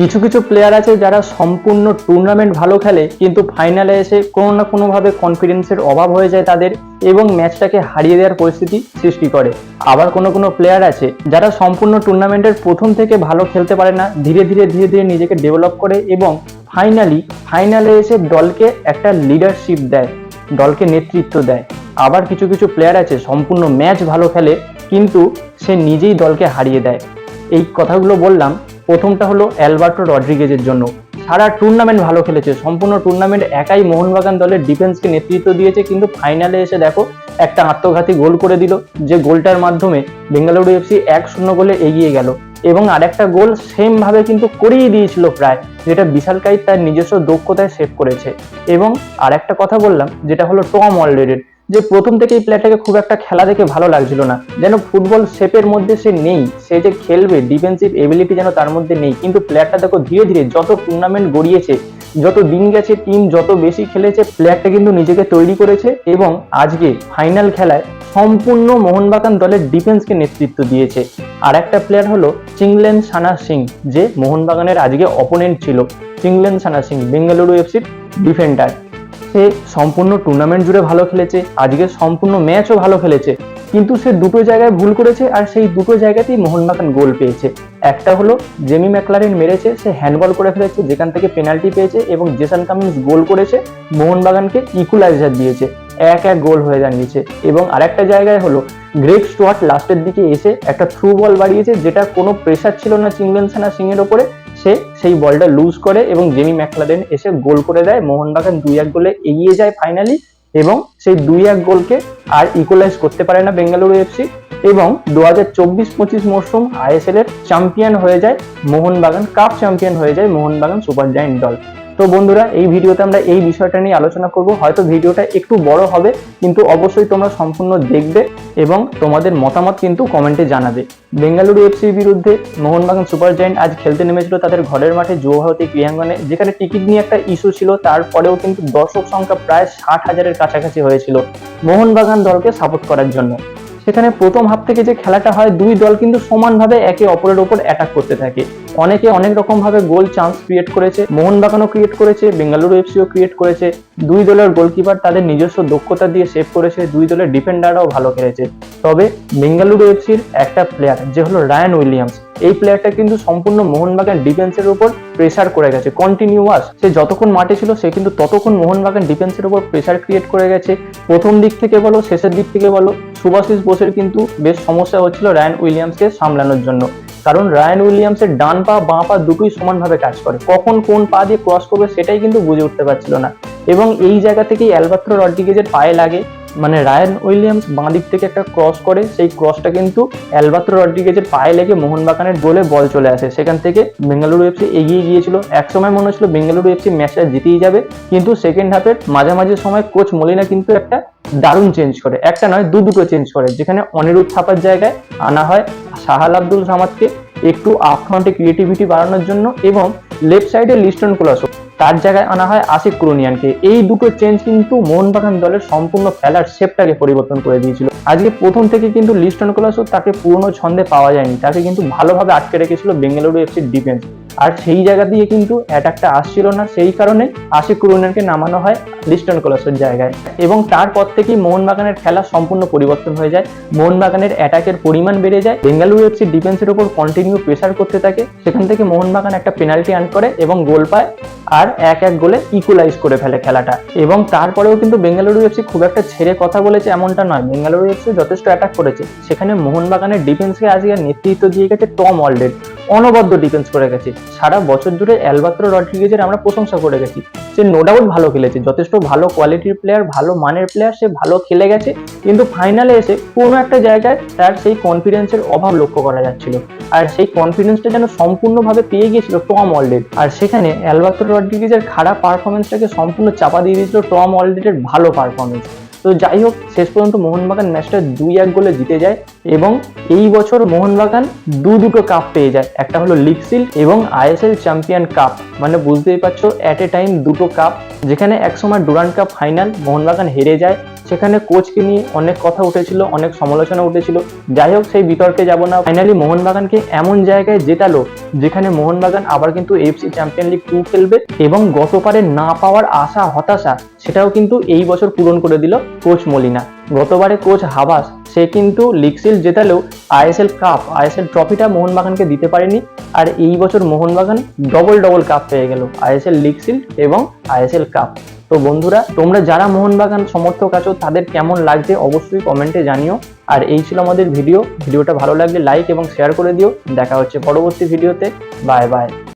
কিছু কিছু প্লেয়ার আছে যারা সম্পূর্ণ টুর্নামেন্ট ভালো খেলে, কিন্তু ফাইনালে এসে কোনো না কোনোভাবে কনফিডেন্সের অভাব হয়ে যায় তাদের এবং ম্যাচটাকে হারিয়ে দেওয়ার পরিস্থিতি সৃষ্টি করে। আবার কোনো কোনো প্লেয়ার আছে যারা সম্পূর্ণ টুর্নামেন্টের প্রথম থেকে ভালো খেলতে পারে না, ধীরে ধীরে ধীরে ধীরে নিজেকে ডেভেলপ করে এবং ফাইনালি ফাইনালে এসে দলকে একটা লিডারশিপ দেয়, দলকে নেতৃত্ব দেয়। আবার কিছু কিছু প্লেয়ার আছে সম্পূর্ণ ম্যাচ ভালো খেলে, কিন্তু সে নিজেই দলকে হারিয়ে দেয়। এই কথাগুলো বললাম প্রথমটা হলো অ্যালবার্টো রড্রিগেজের জন্য। সারা টুর্নামেন্ট ভালো খেলেছে, সম্পূর্ণ টুর্নামেন্ট একাই মোহনবাগান দলের ডিফেন্সকে নেতৃত্ব দিয়েছে, কিন্তু ফাইনালে এসে দেখো একটা আত্মঘাতী গোল করে দিল, যে গোলটার মাধ্যমে বেঙ্গালুরু এফসি এক শূন্য গোলে এগিয়ে গেল। এবং আরেকটা গোল সেম ভাবে কিন্তু করিয়ে দিয়েছিল প্রায়, যেটা বিশালকাই তার নিজস্ব দক্ষতায় সেভ করেছে। এবং আরেকটা কথা বললাম, যেটা হলো টম অলরেডের যে প্রথম থেকে এই প্লেয়ারটাকে খুব একটা খেলা দেখে ভালো লাগছিল না। যেন ফুটবল শেপের মধ্যে সে নেই, সে যে খেলবে ডিফেন্সিভ এবিলিটি যেন তার মধ্যে নেই, কিন্তু প্লেয়ারটা দেখো ধীরে ধীরে যত টুর্নামেন্ট গড়িয়েছে, যত দিন গেছে টিম যত বেশি খেলেছে প্লেয়ারটা কিন্তু নিজেকে তৈরি করেছে এবং আজকে ফাইনাল খেলায় সম্পূর্ণ মোহনবাগান দলের ডিফেন্সকে নেতৃত্ব দিয়েছে। আর একটা প্লেয়ার হলো চিংলেন সানা সিং, যে মোহনবাগানের আজকে অপোনেন্ট ছিল। চিংলেন সানা সিং, বেঙ্গালুরু এফসির ডিফেন্ডার সে সম্পূর্ণ টুর্নামেন্ট জুড়ে ভালো খেলেছে, আজকে সম্পূর্ণ ম্যাচও ভালো খেলেছে। কিন্তু সে দুটো জায়গায় ভুল করেছে আর সেই দুটো জায়গাতেই মোহনবাগান গোল পেয়েছে। একটা হলো জেমি ম্যাকলারেন মেরেছে, সে হ্যান্ডবল করে ফেলেছে, যেখান থেকে পেনাল্টি পেয়েছে এবং জেসান কামিন্স গোল করেছে, মোহনবাগানকে ইকুলাইজার দিয়েছে, এক এক গোল হয়ে দাঁড়িয়েছে এবং আরেকটা জায়গায় হলো গ্রেক স্টুয়ার্ট লাস্টের দিকে এসে একটা থ্রু বল বাড়িয়েছে যেটা কোনো প্রেশার ছিল না চিংলেন সেনা সিং এর ওপরে সে সেই বলটা লুজ করে এবং জেমি ম্যাকলারেন এসে গোল করে দেয়। মোহনবাগান দুই এক গোলে এগিয়ে যায় ফাইনালি এবং সেই দুই এক গোলকে আর ইকুয়ালাইজ করতে পারে না বেঙ্গালুরু এফসি এবং দু হাজার চব্বিশ পঁচিশ মরশুম আইএসএল এর চ্যাম্পিয়ন হয়ে যায় মোহনবাগান কাপ চ্যাম্পিয়ন হয়ে যায় মোহনবাগান সুপার জায়েন্ট দল। তো বন্ধুরা, এই ভিডিওতে আমরা এই বিষয়টা নিয়ে আলোচনা করব। হয়তো ভিডিওটা একটু বড় হবে, কিন্তু অবশ্যই তোমরা সম্পূর্ণ দেখবে এবং তোমাদের মতামত কিন্তু কমেন্টে জানাবে। বেঙ্গালুরু এফসির বিরুদ্ধে মোহনবাগান সুপার জায়েন্ট আজ খেলতে নেমেছিল তাদের ঘরের মাঠে যুবভারতী ক্রিয়াঙ্গনে যেখানে টিকিট নিয়ে একটা ইস্যু ছিল, তারপরেও কিন্তু দর্শক সংখ্যা প্রায় ষাট হাজারের কাছাকাছি হয়েছিল মোহনবাগান দলকে সাপোর্ট করার জন্য। সেখানে প্রথম হাফ থেকে যে খেলাটা হয়, দুই দল কিন্তু সমানভাবে একে অপরের ওপর অ্যাটাক করতে থাকে। অনেকে অনেক রকমভাবে গোল চান্স ক্রিয়েট করেছে, মোহনবাগানও ক্রিয়েট করেছে, বেঙ্গালুরু এফসিও ক্রিয়েট করেছে। দুই দলের গোলকিপার তাদের নিজস্ব দক্ষতা দিয়ে সেভ করেছে, দুই দলের ডিফেন্ডাররাও ভালো খেলেছে। তবে বেঙ্গালুরু এফসির একটা প্লেয়ার যে হলো রায়ান উইলিয়ামস এই প্লেয়ারটা কিন্তু সম্পূর্ণ মোহনবাগান ডিফেন্সের উপর প্রেসার করে গেছে। কন্টিনিউয়াস সে যতক্ষণ মাঠে ছিল, সে কিন্তু ততক্ষণ মোহনবাগান ডিফেন্সের উপর প্রেসার ক্রিয়েট করে গেছে। প্রথম দিক থেকে বলো, শেষের দিক থেকে বলো, সুভাশিস বোসের কিন্তু বেশ সমস্যা হচ্ছিল রায়ান উইলিয়ামসকে সামলানোর জন্য। কারণ রায়ান উইলিয়ামসের ডান পা, বাঁ পা দুটোই সমানভাবে কাজ করে। কখন কোন পা দিয়ে ক্রস করবে সেটাই কিন্তু বুঝে উঠতে পারছিল না। এবং এই জায়গা থেকেই অ্যালবাত্রো রড্রিগেজের পায়ে লাগে। মানে রায়ান উইলিয়ামস বাঁ দিক থেকে একটা ক্রস করে, সেই ক্রসটা কিন্তু অ্যালবাত্রো রড্রিগেজের পায়ে লেগে মোহনবাগানের গোলে বল চলে আসে। সেখান থেকে বেঙ্গালুরু এফসি এগিয়ে গিয়েছিল। একসময় মনে হচ্ছিল বেঙ্গালুরু এফসি ম্যাচটা জিতেই যাবে, কিন্তু সেকেন্ড হাফের মাঝামাঝি সময় কোচ মলিনা কিন্তু একটা দারুণ চেঞ্জ করে। একটা নয়, দু দুটো চেঞ্জ করে, যেখানে অনিরুদ্ধ থাপার জায়গায় আনা হয় সাহাল আব্দুল সামাদকে একটু আপফ্রন্টে ক্রিয়েটিভিটি বাড়ানোর জন্য এবং লেফট সাইডে লিস্টন কোলাসো। তার জায়গায় আনা হয়? আশিক কুরুনিয়ানকে। এই দুটো চেঞ্জ কিন্তু মোহনবাগান দলের সম্পূর্ণ খেলার শেপটাকে পরিবর্তন করে দিয়েছিল। আজকে প্রথম থেকে কিন্তু লিস্টন কোলাসো তাকে পুরনো ছন্দে পাওয়া যায়নি। তাকে কিন্তু ভালোভাবে আটকে রেখেছিল বেঙ্গালুরু এফসির ডিফেন্স আর সেই জায়গা দিয়ে কিন্তু অ্যাটাকটা আসছিল না। সেই কারণে আশিক কুরুনিয়ানকে নামানো হয় লিস্টন কোলাসোর জায়গায়। এবং তারপর থেকেই মোহনবাগানের খেলা সম্পূর্ণ পরিবর্তন হয়ে যায়। মোহনবাগানের অ্যাটাকের পরিমাণ বেড়ে যায়। বেঙ্গালুরু এফসি ডিফেন্সের উপর কন্টিনিউ প্রেসার করতে থাকে। সেখান থেকে মোহনবাগান একটা পেনাল্টি আর্ন করে এবং গোল পায়। আর এক এক গোলে ইকুয়ালাইজ করে ফেলে খেলাটা। এবং তারপরেও কিন্তু বেঙ্গালুরু এফসি খুব একটা ছেড়ে কথা বলেছে এমনটা নয়। বেঙ্গালুরু এফসি যথেষ্ট অ্যাটাক করেছে। সেখানে মোহনবাগানের ডিফেন্সকে আজকে নেতৃত্ব দিয়ে গেছে টম অলডেড অনবদ্য ডিফেন্স করে গেছে। সারা বছর জুড়ে অ্যালবাত্রো রড্রিগেজের আমরা প্রশংসা করে গেছি। সে নো ডাউট ভালো খেলেছে। যথেষ্ট ভালো কোয়ালিটির প্লেয়ার ভালো মানের প্লেয়ার সে ভালো খেলে গেছে। কিন্তু ফাইনালে এসে কোনো একটা জায়গায় তার সেই কনফিডেন্সের অভাব লক্ষ্য করা যাচ্ছিল। আর সেই কনফিডেন্সটা যেন সম্পূর্ণভাবে পেয়ে গিয়েছিল টম অলডেড আর সেখানে অ্যালবাত্রো রড্রিগেজের খারাপ পারফরমেন্সটাকে সম্পূর্ণ চাপা দিয়ে দিয়েছিল টম অলডেডের ভালো পারফরমেন্স তো যাই হোক, শেষ পর্যন্ত মোহনবাগান ম্যাচটা দুই এক গোলে জিতে যায় এবং এই বছর মোহনবাগান দু দুটো কাপ পেয়ে যায়। একটা হলো লিগ সিল এবং আইএসএল চ্যাম্পিয়ন কাপ মানে বুঝতেই পারছ অ্যাট এ টাইম দুটো কাপ যেখানে একসময় ডুরান্ড কাপ ফাইনাল মোহনবাগান হেরে যায়। সেখানে কোচকে নিয়ে অনেক কথা উঠেছিল, অনেক সমালোচনা উঠেছিল। যাই হোক, সেই বিতর্কে যাব না। ফাইনালি মোহনবাগানকে এমন জায়গায় জেতালো, যেখানে মোহনবাগান আবার কিন্তু এফসি চ্যাম্পিয়ন লিগ টু খেলবে এবং গতবারে না পাওয়ার আশা, হতাশা, সেটাও কিন্তু এই বছর পূরণ করে দিল। Coach Molina. গতবারে কোচ হাবাস, সে কিন্তু লিগ সিল জেতালেও আইএসএল কাপ, আইএসএল ট্রফিটা মোহনবাগানকে দিতে পারেনি। আর এই বছর মোহনবাগান ডবল ডবল কাপ পেয়ে গেল, আইএসএল লিগ সিল এবং আইএসএল কাপ। তো বন্ধুরা, তোমরা যারা মোহনবাগান সমর্থক আছো, তাদের কেমন লাগছে অবশ্যই কমেন্টে জানিও। আর এই ছিল আমাদের ভিডিও ভিডিওটা ভালো লাগলে লাইক এবং শেয়ার করে দিও। দেখা হচ্ছে পরবর্তী ভিডিওতে বাই বাই